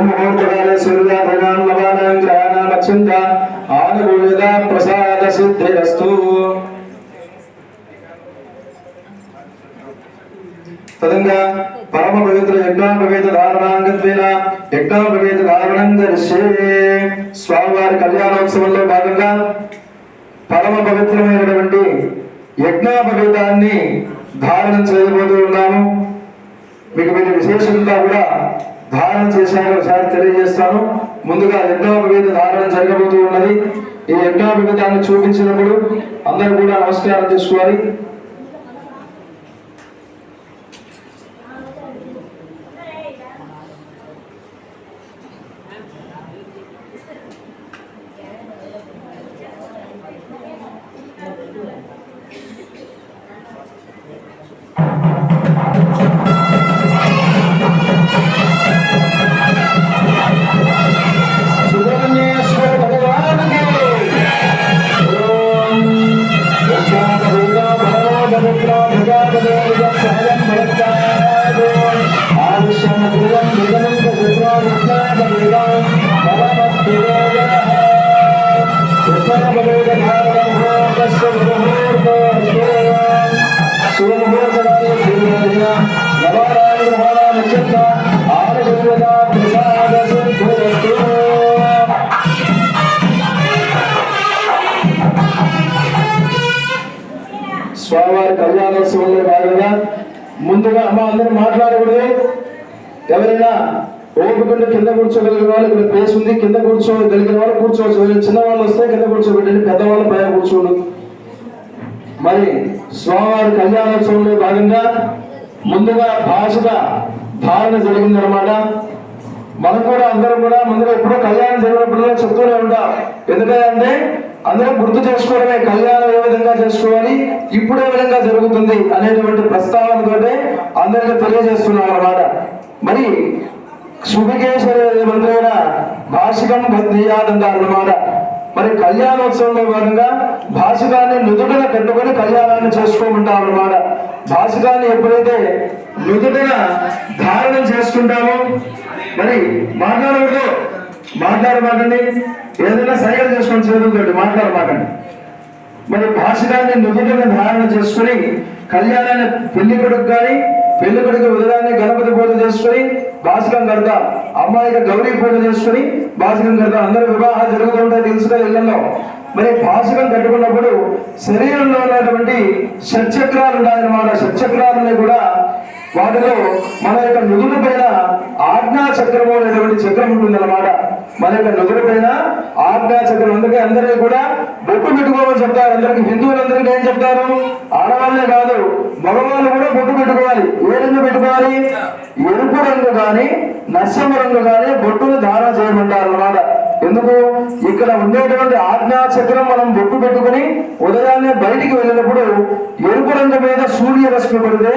బ్రహ్మహూర్తకాల సూర్య భగవాన్ నవానాంగ్రహణామచ్చింత తదంగా పరమ పవిత్ర యజ్ఞాపవేత ధారణాంగత్వేన యజ్ఞాపవేత ధారణం దర్శే స్వామివారి కళ్యాణోత్సవంలో భాగంగా పరమ పవిత్రమైనటువంటి యజ్ఞాపవేతాన్ని ధారణం చేయబోతూ ఉన్నాము. మీకు మీరు విశేషంగా కూడా ధారణ చేశాక ఒకసారి తెలియజేస్తాను. ముందుగా యజ్ఞోపవేద ధారణ జరగబోతూ ఉన్నది. ఈ యజ్ఞోపవేదాన్ని చూపించినప్పుడు అందరూ కూడా నమస్కారం చేసుకోవాలి. స్వామివారి కళ్యాణోత్సవంలో భాగంగా ముందుగా అమ్మ అందరూ మాట్లాడకూడదు. ఎవరైనా ఓపికంటే కింద కూర్చోగలిగిన వాళ్ళు ఇక్కడ ప్లేస్ ఉంది. కింద కూర్చోగలిగిన వాళ్ళు కూర్చోవచ్చు. చిన్నవాళ్ళు చిన్న వాళ్ళు వస్తే కింద కూర్చోబెట్టండి పెద్దవాళ్ళు పైన కూర్చోండి. మరి స్వామివారి కళ్యాణోత్సవంలో భాగంగా ముందుగా భాషగా ధారణ జరిగిందనమాట మనం కూడా అందరం కూడా ముందుగా ఎప్పుడో కళ్యాణం జరిగినప్పుడు చెప్తూనే ఉంటాం. ఎందుకంటే అందరం గుర్తు చేసుకోవడమే కళ్యాణం ఏ విధంగా చేసుకోవాలి ఇప్పుడు ఏ విధంగా జరుగుతుంది అనేటువంటి ప్రస్తావనతోటే అందరికీ తెలియజేస్తున్నాం అనమాట మరి శుభికేశ్వర మంత్రైన భాషికం బద్ధియాదంటారు అన్నమాట మరి కళ్యాణోత్సవంలో భాగంగా భాషికాన్ని నుదుటిన కట్టుకొని కళ్యాణాన్ని చేసుకోమంటాం అన్నమాట భాషికాన్ని ఎప్పుడైతే నుదుటిన ధారణం చేసుకుంటామో మరి మాట్లాడకూడదు. మాట్లాడమాకండి. ఏదైనా సైకిల్ చేసుకొని చేతులతోటి మాట్లాడమాకండి. మరి భాషికాన్ని నుదుటిన ధారణ చేసుకుని కళ్యాణాన్ని పెళ్ళి కొడుకు కానీ పెళ్ళి కొడుకు ఉదయాన్నే గణపతి పూజ చేసుకుని భాషకం కడతా అమ్మాయికి గౌరీ పూజ చేసుకుని భాషకం కడతా అందరూ వివాహాలు జరుగుతుంటాయి తెలుసుగా ఇళ్ళలో. మరి భాషకం కట్టుకున్నప్పుడు శరీరంలో ఉన్నటువంటి షట్చక్రాలు ఉన్నాయన్నమాట షట్చక్రాలని కూడా వాటిలో మన యొక్క నుదుల పైన ఆజ్ఞా చక్రము అనేటువంటి చక్రం ఉంటుందన్నమాట. మన యొక్క నుదుల పైన ఆజ్ఞా చక్రం. అందుకే అందరికీ కూడా బొట్టు పెట్టుకోమని చెప్తారు. అందరికి హిందువులందరికీ ఏం చెప్తారు? ఆడవాళ్ళే కాదు మగవాళ్ళు కూడా బొట్టు పెట్టుకోవాలి. ఏ రంగు పెట్టుకోవాలి? ఎరుపు రంగు కానీ నశ్యమ రంగు కానీ బొట్టును దానం చేయమంటారు అన్నమాట ఎందుకు? ఇక్కడ ఉండేటువంటి ఆజ్ఞా చక్రం మనం బొట్టు పెట్టుకుని ఉదయాన్నే బయటికి వెళ్ళినప్పుడు ఎరుపు రంగు మీద సూర్యరశ్మి పడితే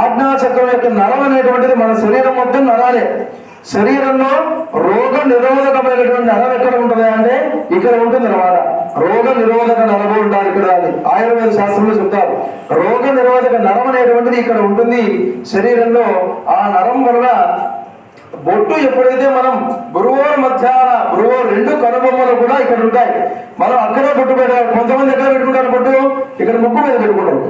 ఆజ్ఞా చక్రం యొక్క నరం అనేటువంటిది మన శరీరం మొత్తం నరాలే. శరీరంలో రోగ నిరోధకమైనటువంటి నరం ఎక్కడ ఉంటుంది అంటే ఇక్కడ ఉంటుంది అనమాట రోగ నిరోధక నరము ఉండడానికి ఇక్కడ. ఆయుర్వేద శాస్త్రంలో చెప్తారు. రోగ నిరోధక నరం అనేటువంటిది ఇక్కడ ఉంటుంది. శరీరంలో ఆ నరం వలన బొట్టు ఎప్పుడైతే మనం గురువారం మధ్యాహ్న గురువో రెండు కనుబొమ్మలు కూడా ఇక్కడ ఉంటాయి. మనం అక్కడే బొట్టు పెట్టాలి కొంతమంది ఎక్కడ పెట్టుకుంటారు బొట్టు? ఇక్కడ ముక్కు మీద పెట్టుకుంటారు.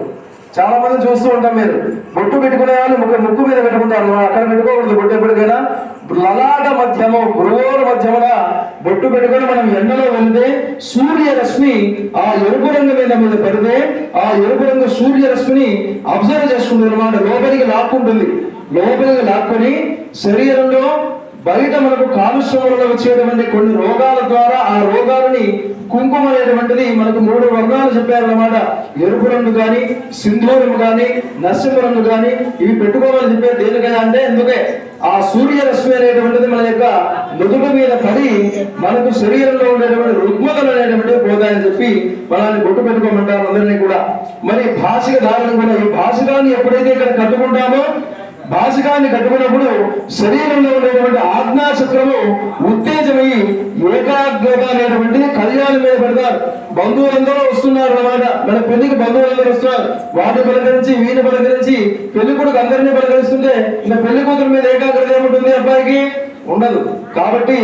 చాలా మంది చూస్తూ ఉంటాం మీరు. బొట్టు పెట్టుకునే వాళ్ళు ముక్కు ముక్కు మీద పెట్టుకుంటారు. అక్కడ పెట్టుకోకూడదు. బొట్టు ఎప్పటికైనా లలాట మధ్యము గురువార మధ్యమున బొట్టు పెట్టుకొని మనం ఎండలో వెళ్తే సూర్యరశ్మి ఆ ఎరుపు రంగు మీద మీద పడితే ఆ ఎరుపు రంగు సూర్యరశ్మిని అబ్జర్వ్ చేసుకుంటుంది అనమాట లోపలికి లాక్కుంటుంది. లోపలికి లాక్కొని శరీరంలో బయట మనకు కాలుష్యం వల్ల వచ్చేటువంటి కొన్ని రోగాల ద్వారా ఆ రోగాలని కుంకుమ అనేటువంటిది మనకు మూడు వర్ణాలు చెప్పారన్నమాట. ఎరుపు రంగు కానీ సింధూరం కానీ నశ్యపు రంగు కానీ ఇవి పెట్టుకోవాలని చెప్పారు దేనికైనా అంటే ఎందుకే? ఆ సూర్యరశ్మి అనేటువంటిది మన యొక్క నుదుటి మీద పడి మనకు శరీరంలో ఉండేటువంటి రుగ్మతలు అనేటువంటివి పోతాయని చెప్పి మనల్ని బొట్టు పెట్టుకోమంటారు అందరినీ కూడా. మరి భాషిక ధారణ కూడా ఈ భాషికాన్ని ఎప్పుడైతే ఇక్కడ కట్టుకుంటామో భాషికాన్ని కట్టుకున్నప్పుడు శరీరంలో ఉండేటువంటి ఆజ్ఞాచక్రము ఉత్తేజమై ఏకాగ్రత అనేటువంటిది కళ్యాణం మీద పెడతారు. బంధువులందరూ వస్తున్నారు అన్నమాట. మన పెళ్ళికి బంధువులందరూ వస్తున్నారు. వాటిని పలకరించి వీటిని పలకరించి పెళ్ళి కొడుకు అందరినీ పలకరిస్తుంటే ఇంకా పెళ్ళి కూతురు మీద ఏకాగ్రత ఏముంటుంది అబ్బాయికి? ఉండదు. కాబట్టి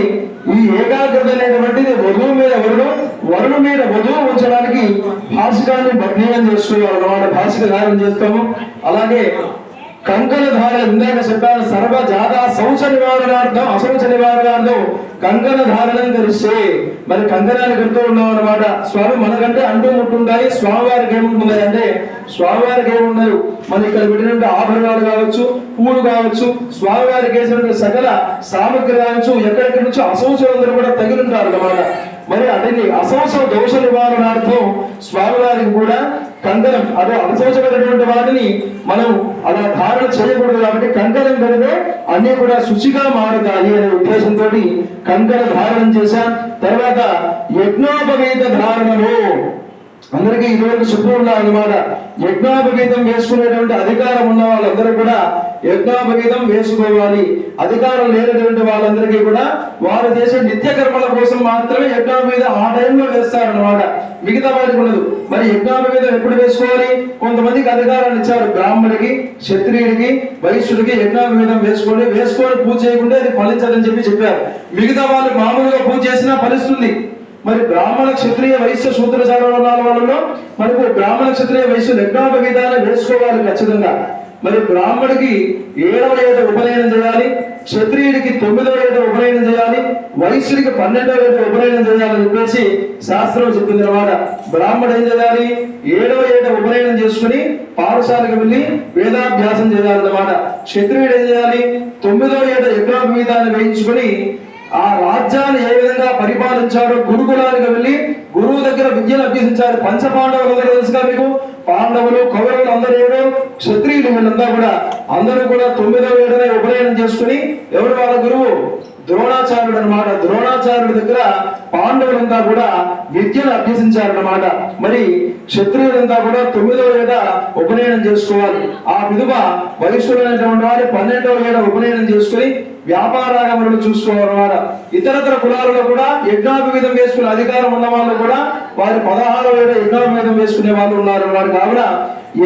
ఈ ఏకాగ్రత అనేటువంటిది వధువు మీద వరుడు వరుడు మీద వధువు ఉంచడానికి భాషికాన్ని భగ్నీయం చేసుకోవాలి అన్నమాట. భాషిక ధారణ చేస్తాము. అలాగే కంకణ ధారణ ఇందాక చెప్పాను సర్వ జాత శౌచ నివారణార్థం అశౌచ నివారణార్థం కంకణ ధారణం ధరిస్తే మరి కంకణాన్ని కడుతూ ఉన్నాం అనమాట స్వామి మనకంటే అంటూ ముట్టుంటాయి స్వామివారికి ఏముంటుంది అంటే స్వామివారికి ఏముండదు మన ఇక్కడ పెట్టినటువంటి ఆభరణాలు కావచ్చు పూలు కావచ్చు స్వామివారికి వేసినటువంటి సకల సామగ్రి కావచ్చు ఎక్కడెక్కడి నుంచి అశౌచులందరూ కూడా తగిలింటారు అన్నమాట. మరి అతని అసోస దోష నివారణార్థం స్వామివారికి కూడా కంకణం అదే అశౌచమైనటువంటి వారిని మనం అలా ధారణ చేయకూడదు కాబట్టి కంకణం కలిగితే అన్ని కూడా శుచిగా మారుతాయి అనే ఉద్దేశంతో కంకణ ధారణం చేశాం. తర్వాత యజ్ఞోపవేత ధారణలో అందరికీ ఇదివరకు శుభ్రం ఉన్నా అనమాట యజ్ఞాపగీతం వేసుకునేటువంటి అధికారం ఉన్న వాళ్ళందరూ కూడా యజ్ఞాపగీతం వేసుకోవాలి. అధికారం లేనటువంటి వాళ్ళందరికీ కూడా వారు చేసే నిత్య కర్మల కోసం మాత్రమే యజ్ఞాపగీతం ఆ టైంలో వేస్తారనమాట మిగతా వారికి ఉండదు. మరి యజ్ఞాపగీతం ఎప్పుడు వేసుకోవాలి? కొంతమందికి అధికారాన్ని ఇచ్చారు. బ్రాహ్మణుడికి క్షత్రియుడికి వైశ్యుడికి యజ్ఞాపగీతం వేసుకొని వేసుకొని పూజ చేయకుంటే అది ఫలించదని చెప్పి చెప్పారు. మిగతా వాళ్ళు మామూలుగా పూజ చేసినా ఫలిస్తుంది. మరి బ్రాహ్మణ క్షత్రియ వైశ్య శూద్రచార వర్ణాల వాళ్ళలో మనకు బ్రాహ్మణ క్షత్రియ వైశ్య యజ్ఞోపవీతాన్ని వేసుకోవాలి ఖచ్చితంగా. మరి బ్రాహ్మడికి ఏడవ ఏట ఉపనయనం చేయాలి క్షత్రియుడికి తొమ్మిదవ ఏట ఉపనయనం చేయాలి వైశ్యుడికి పన్నెండవ ఏట ఉపనయనం చేయాలని చెప్పేసి శాస్త్రం చెప్పింది అనమాట బ్రాహ్మడు ఏం చేయాలి? ఏడవ ఏట ఉపనయనం చేసుకుని పాఠశాలకు వెళ్ళి వేదాభ్యాసం చేయాలన్నమాట. క్షత్రియుడు ఏం చేయాలి? తొమ్మిదవ ఏట యజ్ఞాభిధాన్ని వేయించుకొని ఆ రాజ్యాన్ని ఏ విధంగా పరిపాలించాడో గురుకులానికి వెళ్ళి గురువు దగ్గర విద్యను అభ్యసించారు పంచ పాండవులు తెలుసుగా మీకు? పాండవులు కౌరవులు అందరూ ఏడు క్షత్రియులు వీళ్ళంతా కూడా. అందరూ కూడా తొమ్మిదవ ఏడనే ఉపనయనం చేసుకుని ఎవరు వాళ్ళ గురువు? ద్రోణాచార్యుడు అనమాట ద్రోణాచార్యుడి దగ్గర పాండవులంతా కూడా విద్యను అభ్యసించారన్నమాట. మరి క్షత్రియులంతా కూడా తొమ్మిదవ ఏట ఉపనయనం చేసుకోవాలి. ఆ విధువ వైశ్యులైనటువంటి వారి పన్నెండవ ఏట ఉపనయనం చేసుకుని వ్యాపారాగములను చూసుకోవాలన్నమాట. ఇతరతర కులాలలో కూడా యజ్ఞాభివిధం వేసుకునే అధికారం ఉన్న వాళ్ళు కూడా వారి పదహారవ ఏట యజ్ఞాభివిధం వేసుకునే వాళ్ళు ఉన్నారు వారు కావున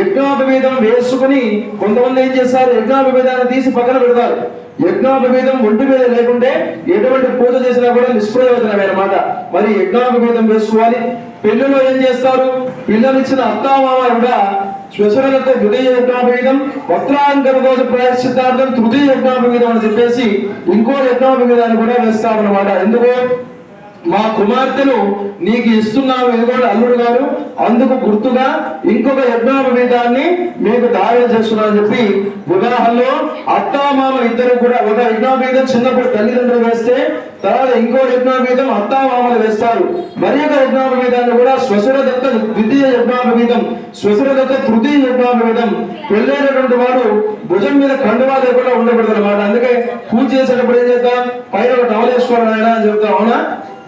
యజ్ఞాభివేదం వేసుకుని కొంతమంది ఏం చేస్తారు? యజ్ఞాభివేదాన్ని తీసి పక్కన పెడతారు. యజ్ఞాభివేదం ఒంటి మీద లేకుంటే ఎటువంటి పూజ చేసినా కూడా నిష్ప్రయోజనం అన్నమాట మరి యజ్ఞాభివేదం వేసుకోవాలి. పెళ్ళిలో ఏం చేస్తారు? పిల్లలిచ్చిన అత్తామామ కూడా శ్వశురలతో హృదయ యజ్ఞాభివేదం వస్త్రాంకర దోష ప్రాయశ్చిత్తార్థం తృతీయ యజ్ఞాభివేదం అని చెప్పేసి ఇంకో యజ్ఞాభివేదాన్ని కూడా వేస్తామన్నమాట ఎందుకు? మా కుమార్తెను నీకు ఇస్తున్నావు ఎందుకంటే అల్లుడు గారు. అందుకు గుర్తుగా ఇంకొక యజ్ఞాపవీతాన్ని మీకు దానం చేస్తున్నానని చెప్పి వివాహంలో అత్తామామ ఇద్దరు కూడా ఒక యజ్ఞాపేదం చిన్నప్పుడు తల్లిదండ్రులు వేస్తే తర్వాత ఇంకో యజ్ఞాపీతం అత్తామామలు వేస్తారు. మరి ఒక యజ్ఞాపవీతాన్ని కూడా శ్వశుర దత్త ద్వితీయ యజ్ఞాపవీతం శ్వశుర దత్త తృతీయ యజ్ఞాపవీతం పెళ్ళైనటువంటి వాడు భుజం మీద కండువా లేకుండా ఉండకూడదు అనమాట అందుకే పూజ చేసేటప్పుడు ఏం చేద్దాం? పైన ఒక టవల్ వేసుకోవాలి అని చెప్తాం. అవునా?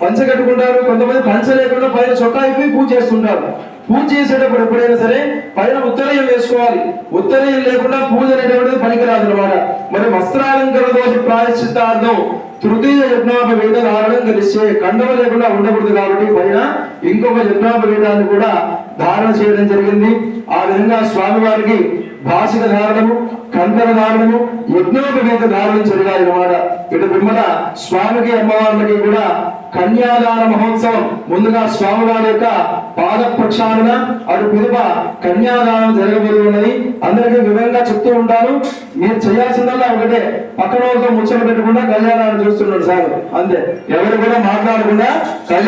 పంచ కట్టుకుంటారు. కొంతమంది పంచ లేకుండా పైన చొక్కా అయిపోయి పూజ చేస్తుంటారు. పూజ చేసేటప్పుడు ఎప్పుడైనా సరే పైన ఉత్తరయం వేసుకోవాలి. ఉత్తరయం లేకుండా పూజ అనేటువంటిది పనికిరాదు అనమాట మరి వస్త్రాలంకర దోష ప్రాయశ్చిత్తార్థం. తృతీయ యజ్ఞాపవేద ధారణం కలిస్తే కండవ లేకుండా ఉండకూడదు కాబట్టి పైన ఇంకొక యజ్ఞాపవేదాన్ని కూడా ధారణ చేయడం జరిగింది. ఆ విధంగా స్వామివారికి భాషిక ధారణము కంకర ధారణము యజ్ఞోపవేద ధారణం జరిగాయి అన్నమాట ఇటు పిమ్మల స్వామికి అమ్మవార్లకి కూడా కన్యాదాన మహోత్సవం. ముందుగా స్వామివారి యొక్క పాద ప్రక్షాళన అటు పిలువ కన్యాదానం జరగబోతూ ఉన్నది. అందరికీ వివరంగా చెప్తూ ఉంటాను. మీరు చేయాల్సిందల్లా ఒకటే పక్కన ముచ్చట పెట్టకుండా కళ్యాణాన్ని చూస్తున్నాడు సార్. అంతే. ఎవరు కూడా మాట్లాడకుండా కళ్యాణ